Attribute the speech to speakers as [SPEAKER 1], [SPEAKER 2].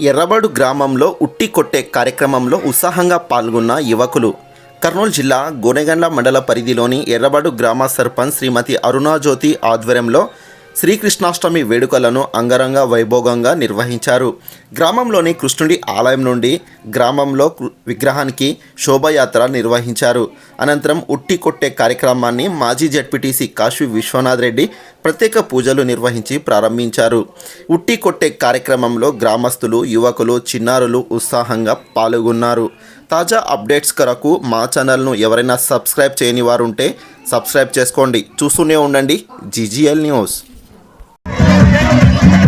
[SPEAKER 1] ఎర్రబడు గ్రామంలో ఉట్టి కొట్టే కార్యక్రమంలో ఉత్సాహంగా పాల్గొన్న యువకులు. కర్నూలు జిల్లా గోనెగండ్ల మండల పరిధిలోని ఎర్రబడు గ్రామ సర్పంచ్ శ్రీమతి అరుణాజ్యోతి ఆధ్వర్యంలో శ్రీకృష్ణాష్టమి వేడుకలను అంగరంగ వైభోగంగా నిర్వహించారు. గ్రామంలోని కృష్ణుడి ఆలయం నుండి గ్రామంలో విగ్రహానికి శోభయాత్ర నిర్వహించారు. అనంతరం ఉట్టి కొట్టే కార్యక్రమాన్ని మాజీ జడ్పీటీసీ కాశీ విశ్వనాథ్ రెడ్డి ప్రత్యేక పూజలు నిర్వహించి ప్రారంభించారు. ఉట్టి కొట్టే కార్యక్రమంలో గ్రామస్తులు యువకులు చిన్నారులు ఉత్సాహంగా పాల్గొన్నారు. తాజా అప్డేట్స్ కొరకు మా ఛానల్ను ఎవరైనా సబ్స్క్రైబ్ చేయని వారు ఉంటే సబ్స్క్రైబ్ చేసుకోండి. చూస్తూనే ఉండండి. GGL news.
[SPEAKER 2] Thank you.